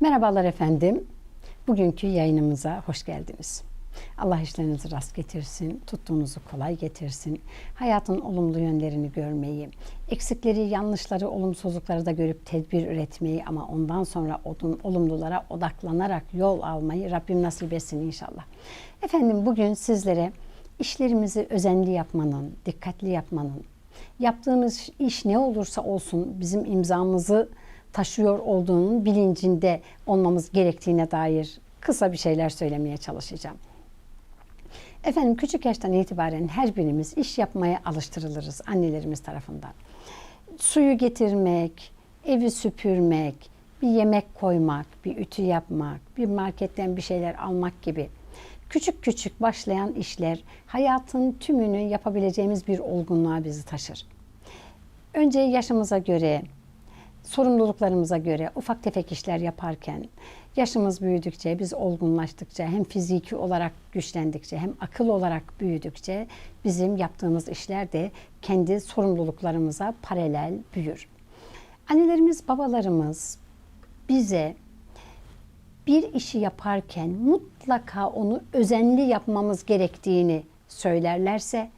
Merhabalar efendim. Bugünkü yayınımıza hoş geldiniz. Allah işlerinizi rast getirsin, tuttuğunuzu kolay getirsin. Hayatın olumlu yönlerini görmeyi, eksikleri, yanlışları, olumsuzlukları da görüp tedbir üretmeyi ama ondan sonra odun, olumlulara odaklanarak yol almayı Rabbim nasip etsin inşallah. Efendim bugün sizlere işlerimizi özenli yapmanın, dikkatli yapmanın, yaptığımız iş ne olursa olsun bizim imzamızı taşıyor olduğunun bilincinde olmamız gerektiğine dair kısa bir şeyler söylemeye çalışacağım. Efendim küçük yaştan itibaren her birimiz iş yapmaya alıştırılırız annelerimiz tarafından. Suyu getirmek, evi süpürmek, bir yemek koymak, bir ütü yapmak, bir marketten bir şeyler almak gibi küçük küçük başlayan işler hayatın tümünü yapabileceğimiz bir olgunluğa bizi taşır. Önce yaşımıza göre, sorumluluklarımıza göre ufak tefek işler yaparken yaşımız büyüdükçe, biz olgunlaştıkça hem fiziki olarak güçlendikçe hem akıl olarak büyüdükçe bizim yaptığımız işler de kendi sorumluluklarımıza paralel büyür. Annelerimiz, babalarımız bize bir işi yaparken mutlaka onu özenli yapmamız gerektiğini söylerlerse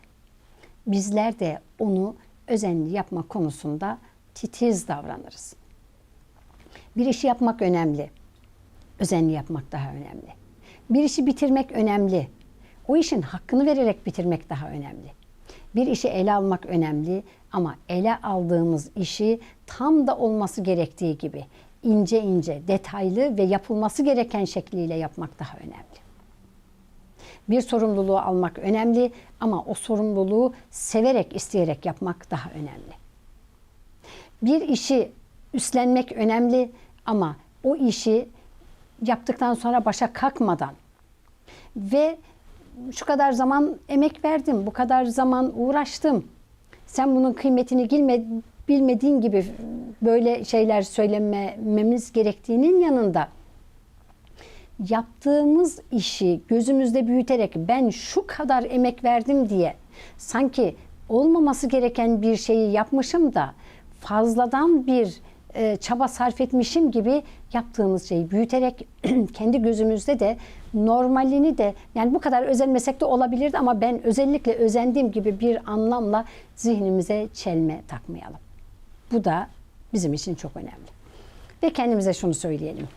bizler de onu özenli yapma konusunda titiz davranırız. Bir işi yapmak önemli. Özenli yapmak daha önemli. Bir işi bitirmek önemli. O işin hakkını vererek bitirmek daha önemli. Bir işi ele almak önemli ama ele aldığımız işi tam da olması gerektiği gibi ince ince, detaylı ve yapılması gereken şekliyle yapmak daha önemli. Bir sorumluluğu almak önemli ama o sorumluluğu severek, isteyerek yapmak daha önemli. Bir işi üstlenmek önemli ama o işi yaptıktan sonra başa kalkmadan ve şu kadar zaman emek verdim, bu kadar zaman uğraştım. Sen bunun kıymetini bilme, bilmediğin gibi böyle şeyler söylememiz gerektiğinin yanında yaptığımız işi gözümüzde büyüterek ben şu kadar emek verdim diye sanki olmaması gereken bir şeyi yapmışım da fazladan bir e, çaba sarf etmişim gibi yaptığımız şeyi büyüterek kendi gözümüzde de normalini de yani bu kadar özenmesek de olabilirdi ama ben özellikle özendiğim gibi bir anlamla zihnimize çelme takmayalım. Bu da bizim için çok önemli. Ve kendimize şunu söyleyelim.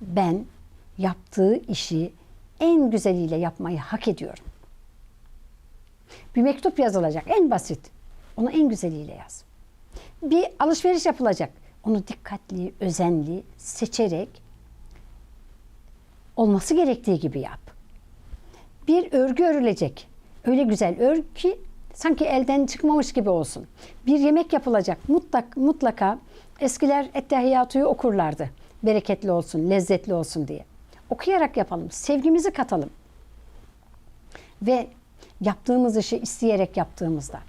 Ben yaptığı işi en güzeliyle yapmayı hak ediyorum. Bir mektup yazılacak en basit. Onu en güzeliyle yaz. Bir alışveriş yapılacak. Onu dikkatli, özenli, seçerek olması gerektiği gibi yap. Bir örgü örülecek. Öyle güzel ör ki sanki elden çıkmamış gibi olsun. Bir yemek yapılacak. Mutlak, mutlaka eskiler ettehiyatuyu okurlardı. Bereketli olsun, lezzetli olsun diye. Okuyarak yapalım. Sevgimizi katalım. Ve yaptığımız işi isteyerek yaptığımızda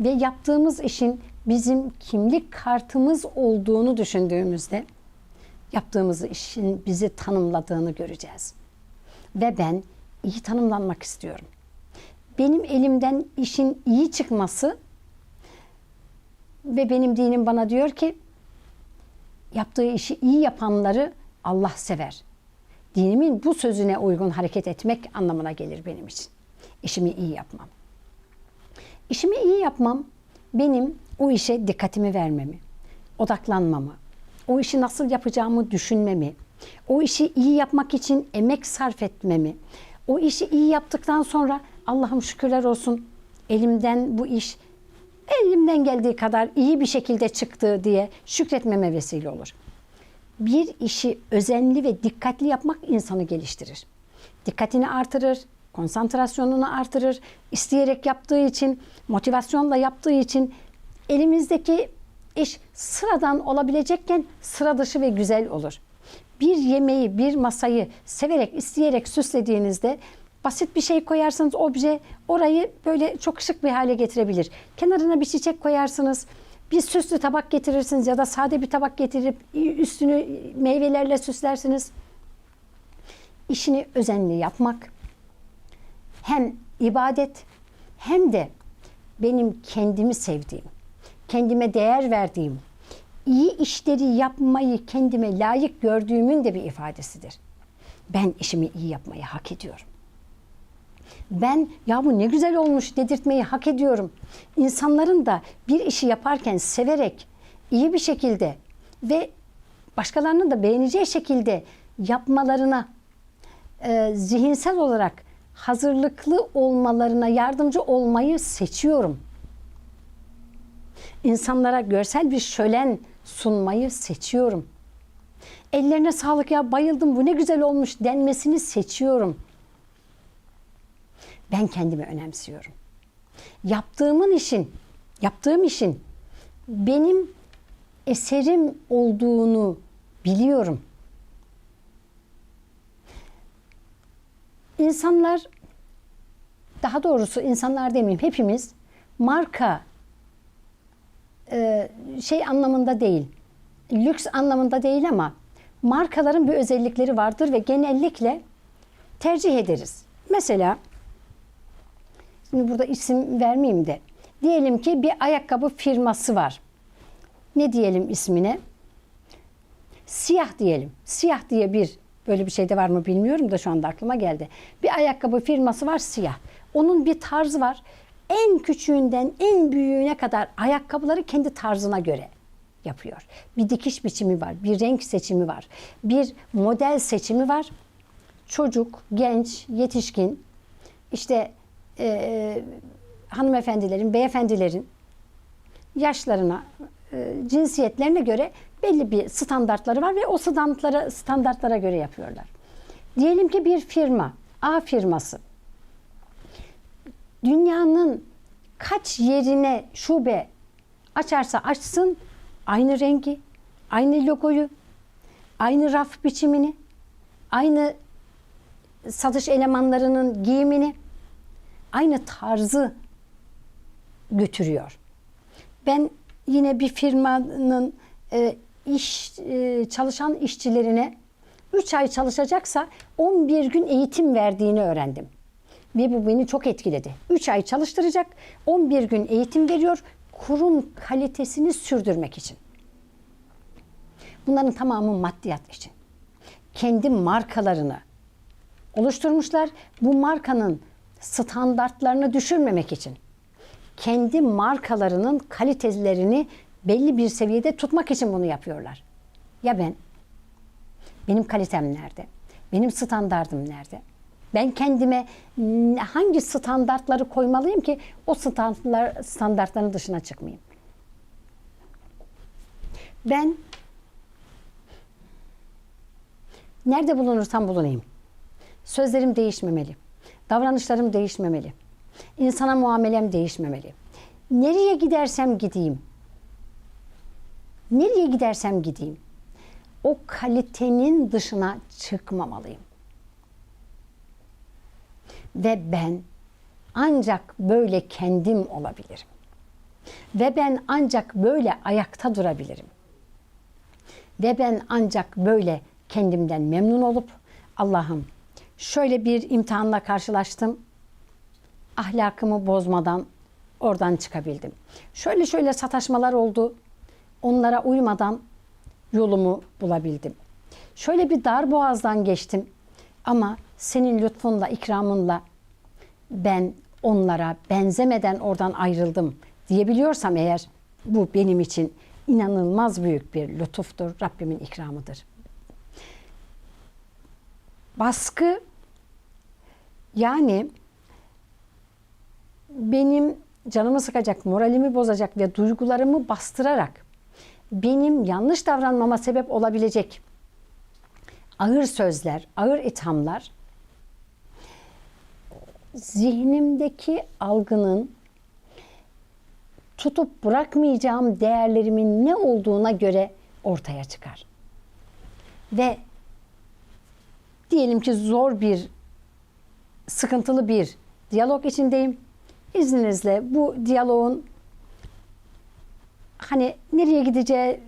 ve yaptığımız işin bizim kimlik kartımız olduğunu düşündüğümüzde yaptığımız işin bizi tanımladığını göreceğiz. Ve ben iyi tanımlanmak istiyorum. Benim elimden işin iyi çıkması ve benim dinim bana diyor ki yaptığı işi iyi yapanları Allah sever. Dinimin bu sözüne uygun hareket etmek anlamına gelir benim için. İşimi iyi yapmam. İşimi iyi yapmam benim o işe dikkatimi vermemi, odaklanmamı, o işi nasıl yapacağımı düşünmemi, o işi iyi yapmak için emek sarf etmemi, o işi iyi yaptıktan sonra Allah'ım şükürler olsun elimden bu iş elimden geldiği kadar iyi bir şekilde çıktı diye şükretmeme vesile olur. Bir işi özenli ve dikkatli yapmak insanı geliştirir. Dikkatini artırır, konsantrasyonunu artırır. İsteyerek yaptığı için, motivasyonla yaptığı için elimizdeki iş sıradan olabilecekken sıra dışı ve güzel olur. Bir yemeği, bir masayı severek, isteyerek süslediğinizde basit bir şey koyarsanız obje orayı böyle çok şık bir hale getirebilir. Kenarına bir çiçek koyarsınız. Bir süslü tabak getirirsiniz ya da sade bir tabak getirip üstünü meyvelerle süslersiniz. İşini özenli yapmak hem ibadet hem de benim kendimi sevdiğim, kendime değer verdiğim, iyi işleri yapmayı kendime layık gördüğümün de bir ifadesidir. Ben işimi iyi yapmayı hak ediyorum. Ben ya bu ne güzel olmuş dedirtmeyi hak ediyorum. İnsanların da bir işi yaparken severek, iyi bir şekilde ve başkalarının da beğeneceği şekilde yapmalarına e, zihinsel olarak hazırlıklı olmalarına yardımcı olmayı seçiyorum. İnsanlara görsel bir şölen sunmayı seçiyorum. Ellerine sağlık ya bayıldım bu ne güzel olmuş denmesini seçiyorum. Ben kendimi önemsiyorum. Yaptığımın işin, yaptığım işin benim eserim olduğunu biliyorum. İnsanlar, daha doğrusu insanlar demeyeyim, hepimiz marka e, şey anlamında değil, lüks anlamında değil ama markaların bir özellikleri vardır ve genellikle tercih ederiz. Mesela Şimdi burada isim vermeyeyim de. Diyelim ki bir ayakkabı firması var. Ne diyelim ismine? Siyah diyelim. Siyah diye bir böyle bir şey de var mı bilmiyorum da şu anda aklıma geldi. Bir ayakkabı firması var siyah. Onun bir tarzı var. En küçüğünden en büyüğüne kadar ayakkabıları kendi tarzına göre yapıyor. Bir dikiş biçimi var, bir renk seçimi var, bir model seçimi var. Çocuk, genç, yetişkin, işte e, hanımefendilerin, beyefendilerin yaşlarına, e, cinsiyetlerine göre belli bir standartları var ve o standartlara, standartlara göre yapıyorlar. Diyelim ki bir firma, A firması dünyanın kaç yerine şube açarsa açsın aynı rengi, aynı logoyu, aynı raf biçimini, aynı satış elemanlarının giyimini aynı tarzı götürüyor. Ben yine bir firmanın e, iş e, çalışan işçilerine 3 ay çalışacaksa 11 gün eğitim verdiğini öğrendim. Ve bu beni çok etkiledi. 3 ay çalıştıracak, 11 gün eğitim veriyor kurum kalitesini sürdürmek için. Bunların tamamı maddiyat için. Kendi markalarını oluşturmuşlar. Bu markanın standartlarını düşürmemek için kendi markalarının kalitelerini belli bir seviyede tutmak için bunu yapıyorlar. Ya ben? Benim kalitem nerede? Benim standardım nerede? Ben kendime hangi standartları koymalıyım ki o standartlar, standartların dışına çıkmayayım? Ben nerede bulunursam bulunayım. Sözlerim değişmemeli. Davranışlarım değişmemeli. İnsana muamelem değişmemeli. Nereye gidersem gideyim. Nereye gidersem gideyim. O kalitenin dışına çıkmamalıyım. Ve ben ancak böyle kendim olabilirim. Ve ben ancak böyle ayakta durabilirim. Ve ben ancak böyle kendimden memnun olup Allah'ım şöyle bir imtihanla karşılaştım. Ahlakımı bozmadan oradan çıkabildim. Şöyle şöyle sataşmalar oldu. Onlara uymadan yolumu bulabildim. Şöyle bir dar boğazdan geçtim. Ama senin lütfunla, ikramınla ben onlara benzemeden oradan ayrıldım diyebiliyorsam eğer bu benim için inanılmaz büyük bir lütuftur, Rabbimin ikramıdır. Baskı yani benim canımı sıkacak, moralimi bozacak ve duygularımı bastırarak benim yanlış davranmama sebep olabilecek ağır sözler, ağır ithamlar zihnimdeki algının tutup bırakmayacağım değerlerimin ne olduğuna göre ortaya çıkar. Ve diyelim ki zor bir sıkıntılı bir diyalog içindeyim. İzninizle bu diyaloğun hani nereye gideceği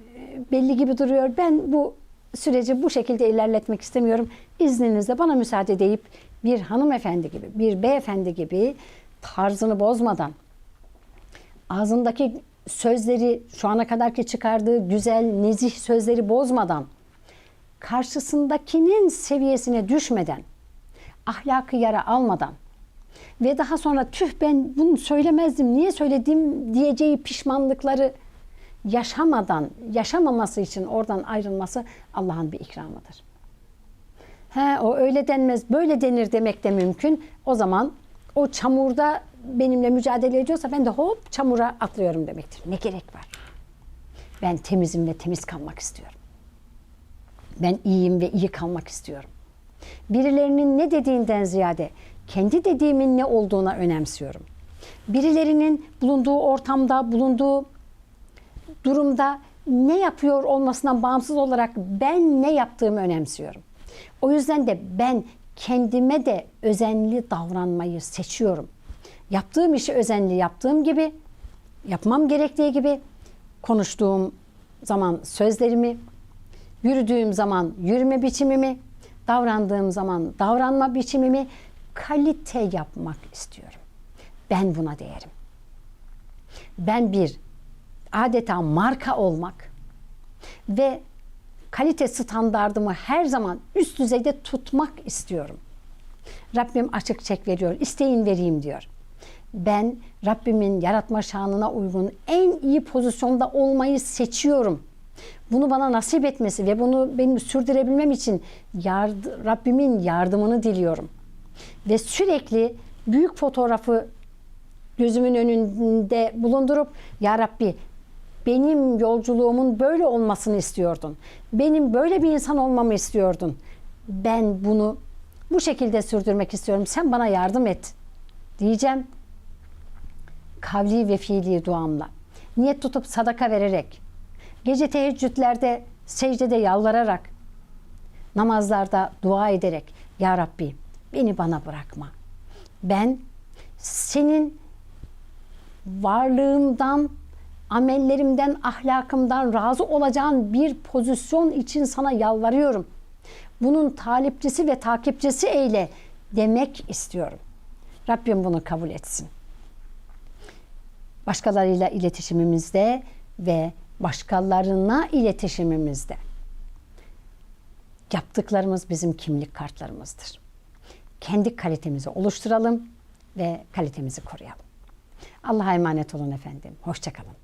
belli gibi duruyor. Ben bu süreci bu şekilde ilerletmek istemiyorum. İzninizle bana müsaade deyip bir hanımefendi gibi, bir beyefendi gibi tarzını bozmadan, ağzındaki sözleri şu ana kadarki çıkardığı güzel, nezih sözleri bozmadan, karşısındakinin seviyesine düşmeden, ahlakı yara almadan ve daha sonra tüh ben bunu söylemezdim, niye söyledim diyeceği pişmanlıkları yaşamadan, yaşamaması için oradan ayrılması Allah'ın bir ikramıdır. He, o öyle denmez, böyle denir demek de mümkün. O zaman o çamurda benimle mücadele ediyorsa ben de hop çamura atlıyorum demektir. Ne gerek var? Ben temizim ve temiz kalmak istiyorum. Ben iyiyim ve iyi kalmak istiyorum. Birilerinin ne dediğinden ziyade kendi dediğimin ne olduğuna önemsiyorum. Birilerinin bulunduğu ortamda, bulunduğu durumda ne yapıyor olmasından bağımsız olarak ben ne yaptığımı önemsiyorum. O yüzden de ben kendime de özenli davranmayı seçiyorum. Yaptığım işi özenli yaptığım gibi, yapmam gerektiği gibi konuştuğum zaman sözlerimi, yürüdüğüm zaman yürüme biçimimi, davrandığım zaman davranma biçimimi kalite yapmak istiyorum. Ben buna değerim. Ben bir adeta marka olmak ve kalite standardımı her zaman üst düzeyde tutmak istiyorum. Rabbim açık çek veriyor, isteyin vereyim diyor. Ben Rabbimin yaratma şanına uygun en iyi pozisyonda olmayı seçiyorum. Bunu bana nasip etmesi ve bunu benim sürdürebilmem için yard- Rabbimin yardımını diliyorum. Ve sürekli büyük fotoğrafı gözümün önünde bulundurup Ya Rabbi benim yolculuğumun böyle olmasını istiyordun. Benim böyle bir insan olmamı istiyordun. Ben bunu bu şekilde sürdürmek istiyorum. Sen bana yardım et diyeceğim. Kavli ve fiili duamla. Niyet tutup sadaka vererek, gece teheccüdlerde, secdede yalvararak, namazlarda dua ederek Ya Rabbi beni bana bırakma. Ben senin varlığımdan, amellerimden, ahlakımdan razı olacağın bir pozisyon için sana yalvarıyorum. Bunun talipçisi ve takipçisi eyle demek istiyorum. Rabbim bunu kabul etsin. Başkalarıyla iletişimimizde ve başkalarına iletişimimizde yaptıklarımız bizim kimlik kartlarımızdır. Kendi kalitemizi oluşturalım ve kalitemizi koruyalım. Allah'a emanet olun efendim. Hoşçakalın.